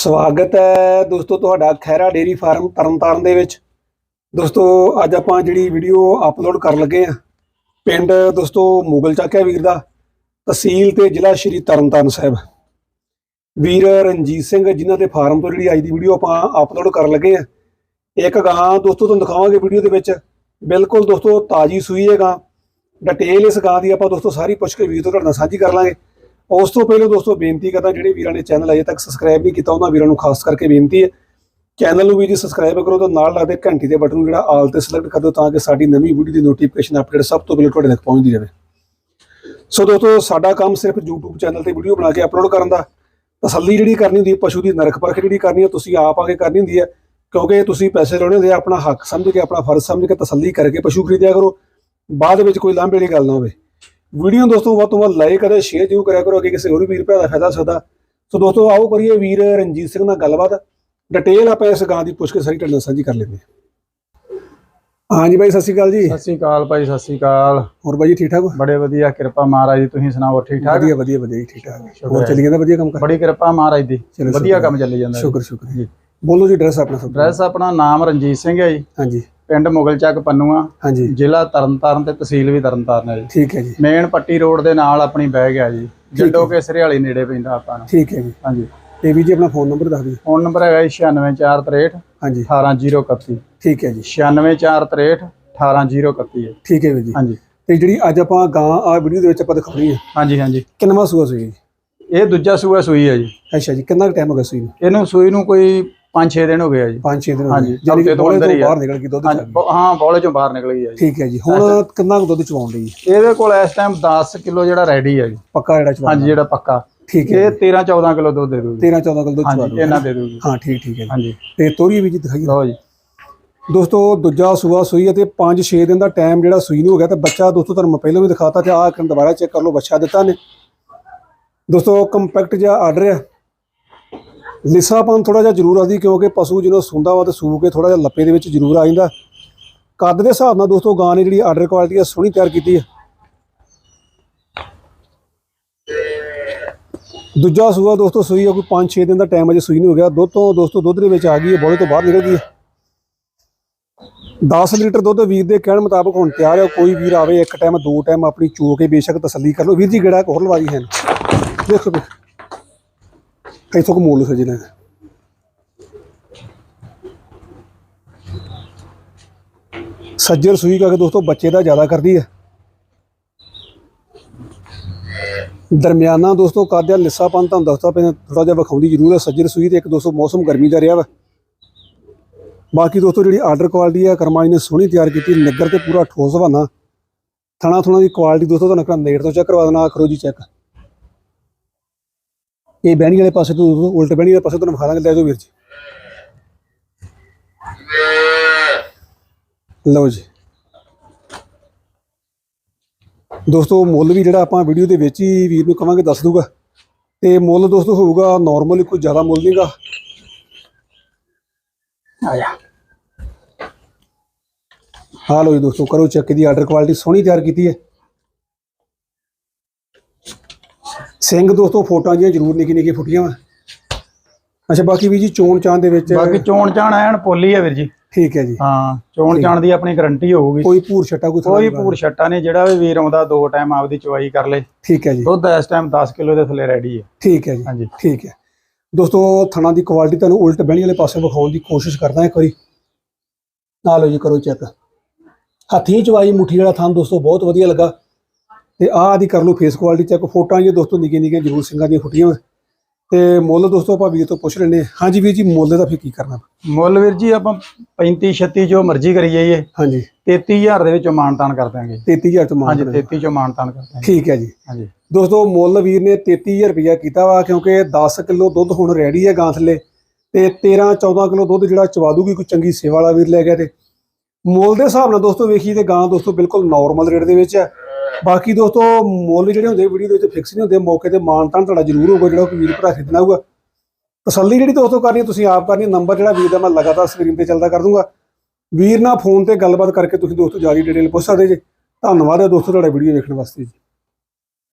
ਸਵਾਗਤ ਹੈ ਦੋਸਤੋ ਤੁਹਾਡਾ ਖੈਰਾ ਡੇਰੀ ਫਾਰਮ ਤਰਨਤਾਰਨ ਦੇ ਵਿੱਚ। ਦੋਸਤੋ, ਅੱਜ ਆਪਾਂ ਜਿਹੜੀ ਵੀਡੀਓ ਅਪਲੋਡ ਕਰਨ ਲੱਗੇ ਆ ਪਿੰਡ ਦੋਸਤੋ ਮੁਗਲ ਚੱਕਿਆ ਵੀਰ ਦਾ, ਤਹਿਸੀਲ ਤੇ ਜ਼ਿਲ੍ਹਾ ਸ਼੍ਰੀ ਤਰਨਤਾਰਨ ਸਾਹਿਬ। ਵੀਰ ਰਣਜੀਤ ਸਿੰਘ ਜਿਨ੍ਹਾਂ ਦੇ ਫਾਰਮ ਤੋਂ ਜਿਹੜੀ ਅੱਜ ਦੀ ਵੀਡੀਓ ਆਪਾਂ ਅਪਲੋਡ ਕਰਨ ਲੱਗੇ ਆ ਇੱਕ ਗਾਂ ਦੋਸਤੋ ਤੁਹਾਨੂੰ ਦਿਖਾਵਾਂਗੇ ਵੀਡੀਓ ਦੇ ਵਿੱਚ। ਬਿਲਕੁਲ ਦੋਸਤੋ ਤਾਜੀ ਸੂਈ ਹੈ ਗਾਂ। ਡਿਟੇਲ ਇਸ ਗਾਂ ਦੀ ਆਪਾਂ ਦੋਸਤੋ ਸਾਰੀ ਪੁੱਛ ਕੇ ਵੀਰ ਤੋਂ ਤੁਹਾਡੇ ਨਾਲ ਸਾਂਝੀ ਕਰ ਲਾਂਗੇ। ਉਸ ਤੋਂ ਪਹਿਲਾਂ ਦੋਸਤੋ ਬੇਨਤੀ ਕਰਦਾ ਜਿਹੜੇ ਵੀਰਾਂ ਨੇ ਚੈਨਲ ਅਜੇ ਤੱਕ ਸਬਸਕ੍ਰਾਈਬ ਨਹੀਂ ਕੀਤਾ, ਉਹਨਾਂ ਵੀਰਾਂ ਨੂੰ ਖਾਸ ਕਰਕੇ ਬੇਨਤੀ ਹੈ ਚੈਨਲ ਨੂੰ ਵੀ ਜੀ ਸਬਸਕ੍ਰਾਈਬ ਕਰੋ ਤਾਂ ਨਾਲ ਲੱਗਦੇ ਘੰਟੀ ਦੇ ਬਟਨ ਨੂੰ ਜਿਹੜਾ ਆਲ ਤੇ ਸਿਲੈਕਟ ਕਰ ਦਿਓ ਤਾਂ ਕਿ ਸਾਡੀ ਨਵੀਂ ਵੀਡੀਓ ਦੀ ਨੋਟੀਫਿਕੇਸ਼ਨ ਅਪਡੇਟ ਸਭ ਤੋਂ ਪਹਿਲਾਂ ਤੁਹਾਡੇ ਤੱਕ ਪਹੁੰਚਦੀ ਰਹੇ। ਸੋ ਦੋਸਤੋ ਸਾਡਾ ਕੰਮ ਸਿਰਫ YouTube ਚੈਨਲ ਤੇ ਵੀਡੀਓ ਬਣਾ ਕੇ ਅਪਲੋਡ ਕਰਨ ਦਾ, ਤਸੱਲੀ ਜਿਹੜੀ ਕਰਨੀ ਹੁੰਦੀ ਹੈ, ਪਸ਼ੂ ਦੀ ਨਰਕ ਪਰਖ ਜਿਹੜੀ ਕਰਨੀ ਹੈ, ਤੁਸੀਂ ਆਪ ਆ ਕੇ ਕਰਨੀ ਹੁੰਦੀ ਹੈ, ਕਿਉਂਕਿ ਤੁਸੀਂ ਪੈਸੇ ਲਾਉਣੇ ਹੁੰਦੇ ਆ, ਆਪਣਾ ਹੱਕ ਸਮਝ ਕੇ, ਆਪਣਾ ਫਰਜ਼ ਸਮਝ ਕੇ ਤਸੱਲੀ ਕਰਕੇ ਪਸ਼ੂ ਖਰੀਦਿਆ ਕਰੋ, ਬਾਅਦ ਵਿੱਚ ਕੋਈ ਲਾਂਭੇ ਵਾਲੀ ਗੱਲ ਨਾ ਹੋਵੇ। ਵੀਡੀਓ ਦੋਸਤੋ ਵੱਧ ਤੋਂ ਵੱਧ ਲਾਈਕ ਅਤੇ ਸ਼ੇਅਰ ਜ਼ਰੂਰ ਕਰਿਆ ਕਰੋ ਅੱਗੇ ਕਿਸੇ ਹੋਰ ਵੀਰ ਭਰਾ ਦਾ ਫਾਇਦਾ ਸਕਦਾ। ਸੋ ਦੋਸਤੋ ਆਓ ਕਰੀਏ ਵੀਰ ਰਣਜੀਤ ਸਿੰਘ ਨਾਲ ਗੱਲਬਾਤ। ਡਿਟੇਲ ਆਪਾਂ ਇਸ ਗਾਂ ਦੀ ਪੁੱਛ ਕੇ ਸਾਰੀ ਨਾਲ ਸਾਂਝੀ ਕਰ ਲੈਂਦੇ ਹਾਂ। ਹਾਂਜੀ ਬਾਈ ਸਤਿ ਸ਼੍ਰੀ ਅਕਾਲ ਜੀ। ਸਤਿ ਸ਼੍ਰੀ ਅਕਾਲ ਭਾਈ ਸਤਿ ਸ਼੍ਰੀ ਅਕਾਲ। ਹੋਰ ਬਾਈ ਜੀ ਠੀਕ ਠਾਕ ਹੋ? ਬੜੇ ਵਧੀਆ ਕਿਰਪਾ ਮਹਾਰਾਜ ਦੀ ਤੁਸੀਂ ਸੁਣਾਓ ਠੀਕ ਠਾਕ? ਵਧੀਆ ਵਧੀਆ ਵਧੀਆ ਜੀ, ਠੀਕ ਠਾਕ। ਹੋਰ। ਚੱਲੀ ਜਾਂਦਾ ਵਧੀਆ ਕੰਮ ਕਰ? ਬੜੀ ਕਿਰਪਾ ਮਹਾਰਾਜ ਦੀ ਚਲੋ ਵਧੀਆ ਸ਼ੁਕਰ ਕੰਮ ਚੱਲੀ ਜਾਂਦਾ। ਸ਼ੁਕਰ ਸ਼ੁਕਰ। ਜੀ ਬੋਲੋ ਜੀ ਐਡਰੈਸ ਆਪਣਾ ਸਭ ਐਡਰੈਸ ਆਪਣਾ ਨਾਮ ਰਣਜੀਤ ਸਿੰਘ ਹੈ ਜੀ। ਹਾਂਜੀ। ਪਿੰਡ ਮੁਗਲ ਚੱਕ ਪੰਨੂਆ ਹਾਂਜੀ। ਜ਼ਿਲ੍ਹਾ ਤਰਨਤਾਰਨ ਤੇ ਤਹਿਸੀਲ ਵੀ ਤਰਨਤਾਰਨ ਹੈ ਜੀ। ਠੀਕ ਹੈ ਜੀ। ਮੇਨ ਪੱਟੀ ਰੋਡ ਦੇ ਨਾਲ ਆਪਣੀ ਬਹਿ ਗਿਆ ਜੀ। ਜੱਡੋ ਕੇਸਰੇ ਵਾਲੀ ਨੇੜੇ ਪੈਂਦਾ ਆਪਾਂ ਨੂੰ। ਠੀਕ ਹੈ ਜੀ। ਹਾਂਜੀ। ਤੇ ਵੀ ਜੀ ਆਪਣਾ ਫੋਨ ਨੰਬਰ ਦੱਸ ਦਿਓ। ਫੋਨ ਨੰਬਰ ਹੈਗਾ ਜੀ 96463 ਹਾਂਜੀ। 18031 ਠੀਕ ਹੈ ਜੀ। 96463 18031 ਹੈ। ਠੀਕ ਹੈ ਵੀਰ ਜੀ। ਹਾਂਜੀ। ਤੇ ਜਿਹੜੀ ਅੱਜ ਆਪਾਂ ਗਾਂ ਆ ਵੀਡੀਓ ਦੇ ਵਿੱਚ ਆਪਾਂ ਦਿਖਾਉਣੀ ਹੈ। ਹਾਂਜੀ ਹਾਂਜੀ। ਕਿੰਨਵਾਂ ਸੂਆ ਸੂਈ ਇਹ ਦੂਜਾ ਸੂਆ ਸੂਈ ਹੈ ਜੀ। ਅੱਛਾ ਜੀ ਕਿੰਨਾ ਟਾਈਮ ਹੋ ਗਿਆ ਸੂਈ ਨੂੰ? ਇਹਨੂੰ ਸੂਈ ਨੂੰ ਕੋਈ 5-6 ਦਿਨ ਹੋ ਗਏ ਆ ਜੀ। 5-6 ਦਿਨ ਹੋ ਗਏ। ਜਾਨੀ ਕਿ ਬੋਲੇ ਤੋਂ ਆ। ਬਾਹਰ ਨਿਕਲ ਗਈ ਦੁੱਧ ਚ ਆ ਹਾਂ ਬੋਲੇ ਚੋਂ ਬਾਹਰ ਨਿਕਲ ਗਈ ਹੈ ਜੀ। ਠੀਕ ਹੈ ਜੀ ਹੁਣ ਕਿੰਨਾ ਕੁ ਦੁੱਧ ਚਵਾਉਣ ਲਈ ਇਹਦੇ ਕੋਲ ਇਸ ਟਾਈਮ 10 ਕਿਲੋ ਜਿਹੜਾ ਰੈਡੀ ਹੈ ਜੀ। ਪੱਕਾ ਜਿਹੜਾ ਚਵਾ ਹਾਂਜੀ ਜਿਹੜਾ ਪੱਕਾ। ਠੀਕ ਹੈ ਇਹ 13 14 ਕਿਲੋ ਦੁੱਧ ਦੇ ਦੂਗੀ 13 14 ਕਿਲੋ ਦੁੱਧ ਚਵਾ ਦੂਗਾ ਇਹਨਾਂ ਦੇ ਦੂਗੀ ਹਾਂ ਠੀਕ ਠੀਕ ਹੈ ਜੀ। ਹਾਂਜੀ। ਤੇ ਤੋਰੀ ਵੀ ਜੀ ਦਿਖਾਈਏ। ਲਓ ਜੀ। ਦੋਸਤੋ ਦੂਜਾ ਸੂਆ ਸੂਈ ਹੈ ਤੇ 5-6 ਦਿਨ ਦਾ ਟਾਈਮ ਜਿਹੜਾ ਸੂਈ ਨੂੰ ਹੋ ਗਿਆ ਤੇ ਬੱਚਾ ਦੋਸਤੋ ਤੁਹਾਨੂੰ ਮੈਂ ਪਹਿਲਾਂ ਵੀ ਦਿਖਾਤਾ ਤੇ ਆਹ ਕਰਨ ਦੁਬਾਰਾ ਚੈੱਕ ਕਰ ਲਓ ਬੱਚਾ ਦਿੱਤਾ ਨੇ। ਦੋਸਤੋ ਕੰਪੈਕਟ ਜਿਹਾ ਆਰਡਰ ਹੈ ਲਿਸਾਪਨ ਥੋੜਾ ਜਿਹਾ ਜ਼ਰੂਰ ਆਦੀ ਕਿਉਂਕਿ ਪਸ਼ੂ ਜਦੋਂ ਸੁੰਦਾ ਵਾ ਤੇ ਸੂ ਕੇ ਥੋੜਾ ਜਿਹਾ ਲੱਪੇ ਦੇ ਵਿੱਚ ਜ਼ਰੂਰ ਆ ਜਾਂਦਾ। ਕੱਦ ਦੇ ਹਿਸਾਬ ਨਾਲ ਦੋਸਤੋ, ਗਾਂ ਨੇ ਜਿਹੜੀ ਆਰਡਰ ਕੁਆਲਿਟੀ ਆ ਸੋਹਣੀ ਤਿਆਰ ਕੀਤੀ ਹੈ ਦੂਜਾ ਸੂਆ ਦੋਸਤੋ, ਸੂਈ ਆ ਕੋਈ 5-6 ਦਿਨ ਦਾ ਟਾਈਮ ਅਜੇ ਸੂਈ ਨਹੀਂ ਹੋ ਗਿਆ। ਦੁੱਧ ਤੋਂ ਦੋਸਤੋ, ਦੁੱਧ ਦੇ ਵਿੱਚ ਆ ਗਈ ਹੈ ਬੋਲੇ ਤੋਂ ਬਾਹਰ ਨਿਕਲ ਗਈ ਹੈ 10 ਲੀਟਰ ਦੁੱਧ ਵੀਰ ਦੇ ਕਹਿਣ ਮੁਤਾਬਕ ਹੁਣ ਤਿਆਰ ਹੈ ਕੋਈ ਵੀਰ ਆਵੇ ਇੱਕ ਟਾਈਮ ਦੋ ਟਾਈਮ ਆਪਣੀ ਚੋ ਕੇ ਬੇਸ਼ੱਕ ਤਸੱਲੀ ਕਰ ਲਓ। ਵੀਰ ਜੀ, ਗੇੜਾ ਇੱਕ ਹੋਰ ਲਵਾ ਦੀ ਹੈ ਦੇਖੋ ਵੀ ਇੱਥੋਂ ਕੋ ਮੋਲ ਸਜਣਾ। ਸੱਜਰ ਸੂਈ ਕਰਕੇ ਦੋਸਤੋ ਬੱਚੇ ਦਾ ਜ਼ਿਆਦਾ ਕਰਦੀ ਹੈ। ਦਰਮਿਆਨਾ ਦੋਸਤੋ ਕਾਦਿਆ ਲਿੱਸਾਪਨ ਤੁਹਾਨੂੰ ਦੱਸਦਾ ਪਹਿਲਾਂ ਥੋੜਾ ਜਿਹਾ ਵਿਖਾਉਂਦੀ ਜ਼ਰੂਰ ਹੈ। ਸੱਜਰ ਸੂਈ ਤੇ ਇੱਕ ਦੋਸਤੋ ਮੌਸਮ ਗਰਮੀ ਦਾ ਰਿਹਾ ਵਾ। ਬਾਕੀ ਦੋਸਤੋ ਜਿਹੜੀ ਆਰਡਰ ਕੁਆਲਿਟੀ ਆ ਕਰਮਾਈ ਨੇ ਸੋਹਣੀ ਤਿਆਰ ਕੀਤੀ, ਨਿੱਗਰ ਤੇ ਪੂਰਾ ਠੋਸ ਹਵਾਨਾ ਥਣਾ ਥੁਣਾ ਦੀ ਕੁਆਲਿਟੀ ਦੋਸਤੋ ਤੁਹਾਨੂੰ ਕਰਾਂ ਨੇੜ ਤੋਂ ਚੈੱਕ ਕਰਵਾ ਦੇਣਾ ਕਰੋ ਜੀ ਚੈੱਕ। ਇਹ ਬਹਿਣੀ ਵਾਲੇ ਪਾਸੇ ਤੋਂ ਉਲਟ ਬਹਿਣੀ ਵਾਲੇ ਪਾਸੇ ਤੁਹਾਨੂੰ ਵਿਖਾ ਦਾਂਗੇ ਲੈ ਜਾਓ ਵੀਰ ਜੀ। ਲਓ ਜੀ। ਦੋਸਤੋ, ਮੁੱਲ ਵੀ ਜਿਹੜਾ ਆਪਾਂ ਵੀਡੀਓ ਦੇ ਵਿੱਚ ਹੀ ਵੀਰ ਨੂੰ ਕਵਾਂਗੇ, ਦੱਸ ਦੂਗਾ ਤੇ ਮੁੱਲ ਦੋਸਤੋ ਹੋਊਗਾ ਨਾਰਮਲੀ ਕੋਈ ਜ਼ਿਆਦਾ ਮੁੱਲ ਨਹੀਂਗਾ। ਆ ਹਾਂ ਲੋ ਜੀ ਦੋਸਤੋ, ਕਰੋ ਚੈੱਕ ਦੀ ਆਰਡਰ ਕੁਆਲਿਟੀ ਸੋਹਣੀ ਤਿਆਰ ਕੀਤੀ ਹੈ। ਸਿੰਘ ਦੋਸਤੋ ਫੋਟੋਆਂ ਜੀਆਂ ਜ਼ਰੂਰ ਨਿੱਕੀ ਨਿੱਕੀ ਫੁੱਟੀਆਂ ਵਾ। ਅੱਛਾ ਬਾਕੀ ਵੀ ਜੀ ਚੋਣ ਚਾਣ ਦੇ ਵਿੱਚ ਬਾਕੀ ਚੋਣ ਚਾਣ ਐਨ ਪੋਲੀ ਹੈ ਵੀਰ ਜੀ। ਠੀਕ ਹੈ ਜੀ। ਹਾਂ ਚੋਣ ਚਾਣ ਦੀ ਆਪਣੀ ਗਾਰੰਟੀ ਹੋਊਗੀ। ਕੋਈ ਭੂਰ ਛੱਟਾ ਕੋਈ ਕੋਈ ਪੂਰ ਛੱਟਾ ਨਹੀਂ ਜਿਹੜਾ ਵੀ ਵੀਰ ਆਉਂਦਾ ਦੋ ਟਾਈਮ ਆਪਦੀ ਚਵਾਈ ਕਰ ਲੇ। ਠੀਕ ਹੈ ਜੀ। ਦੁੱਧ ਇਸ ਟਾਈਮ 10 ਕਿਲੋ ਦੇ ਥੱਲੇ ਰੈਡੀ ਹੈ ਠੀਕ ਹੈ ਜੀ। ਹਾਂਜੀ। ਠੀਕ ਹੈ। ਦੋਸਤੋ ਥਣਾ ਦੀ ਕੁਆਲਿਟੀ ਤੁਹਾਨੂੰ ਉਲਟ ਬਹਿਣੀ ਵਾਲੇ ਪਾਸੇ ਵਿਖਾਉਣ ਦੀ ਕੋਸ਼ਿਸ਼ ਕਰਦਾ ਇੱਕ ਵਾਰੀ। ਆ ਲਓ ਜੀ ਕਰੋ ਚੈੱਕ ਹੱਥੀਂ ਚਵਾਈ ਮੁੱਠੀ ਵਾਲਾ ਥਣ ਦੋਸਤੋ ਬਹੁਤ ਵਧੀਆ ਲੱਗਾ। ਤੇ ਆਹ ਦੀ ਕਰ ਲਓ ਫੇਸ ਕੁਆਲਿਟੀ ਚੈੱਕ ਫੋਟੋਆਂ ਜੀ ਦੋਸਤੋ ਨਿੱਕੀਆਂ ਨਿੱਕੀਆਂ ਜ਼ਰੂਰ ਸਿੰਘਾਂ ਦੀਆਂ ਫੁੱਟੀਆਂ। ਤੇ ਮੁੱਲ ਦੋਸਤੋ ਆਪਾਂ ਵੀਰ ਤੋਂ ਪੁੱਛ ਹਾਂ। ਹਾਂਜੀ ਵੀਰ ਜੀ ਮੁੱਲ ਦਾ ਫਿਰ ਕੀ ਕਰਨਾ? ਮੁੱਲ ਵੀਰ ਜੀ ਆਪਾਂ 35 36 ਜੋ ਮਰਜ਼ੀ ਕਰੀ ਜਾਈਏ। ਹਾਂਜੀ। 33000 ਦੇ ਵਿੱਚੋਂ ਮਾਨਤਾਨ ਕਰ ਦਾਂਗੇ 33000 ਤੋਂ ਹਾਂਜੀ ਮੰਗ 33 ਚੋਂ ਮਾਨਤਾਨ ਕਰ ਦਾਂਗੇ ਠੀਕ ਹੈ ਜੀ। ਹਾਂਜੀ। ਦੋਸਤੋ ਮੁੱਲ ਵੀਰ ਨੇ 33000 ਰੁਪਇਆ ਕੀਤਾ ਵਾ ਕਿਉਂਕਿ 10 ਕਿਲੋ ਦੁੱਧ ਹੁਣ ਰੈਡੀ ਹੈ ਗਾਂ ਥੱਲੇ। ਤੇ 13 14 ਕਿਲੋ ਦੁੱਧ ਜਿਹੜਾ ਚਵਾ ਦੂਗੀ ਕੋਈ ਚੰਗੀ ਸੇਵਾ ਵਾਲਾ ਵੀਰ ਲੈ ਗਿਆ ਤੇ। ਮੁੱਲ ਦੇ ਹਿਸਾਬ ਨਾਲ ਦੋਸਤੋ ਵੇਖੀ ਤੇ ਗਾਂ ਦੋਸਤੋ ਬਿਲਕੁਲ ਨਾਰਮਲ ਰੇਟ ਦੇ ਵਿੱਚ ਹੈ। ਬਾਕੀ ਦੋਸਤੋ, ਮੁੱਲ ਜਿਹੜੇ ਹੁੰਦੇ ਵੀਡੀਓ ਦੇ ਵਿੱਚ ਫਿਕਸ ਨਹੀਂ ਹੁੰਦੇ, ਮੌਕੇ ਤੇ ਮਾਨ ਤਾਨ ਤੁਹਾਡਾ ਜ਼ਰੂਰ ਹੋਊਗਾ, ਜਿਹੜਾ ਕੋਈ ਵੀਰ ਭਰਾ ਖਰੀਦਣਾ ਹੋਊਗਾ। ਤਸੱਲੀ ਜਿਹੜੀ ਦੋਸਤੋ ਕਰਨੀ ਤੁਸੀਂ ਆਪ ਕਰਨੀ ਹੈ। ਨੰਬਰ ਜਿਹੜਾ ਵੀਰ ਦਾ ਮੈਂ ਲਗਾਤਾਰ ਸਕਰੀਨ ਤੇ ਚੱਲਦਾ ਕਰ ਦੂੰਗਾ। ਵੀਰ ਨਾਲ ਫੋਨ ਤੇ ਗੱਲਬਾਤ ਕਰਕੇ ਤੁਸੀਂ ਦੋਸਤੋ ਜ਼ਿਆਦਾ ਡਿਟੇਲ ਪੁੱਛ ਸਕਦੇ ਜੇ। ਧੰਨਵਾਦ ਹੈ ਦੋਸਤੋ ਤੁਹਾਡਾ ਵੀਡੀਓ ਵੇਖਣ ਵਾਸਤੇ ਜੀ।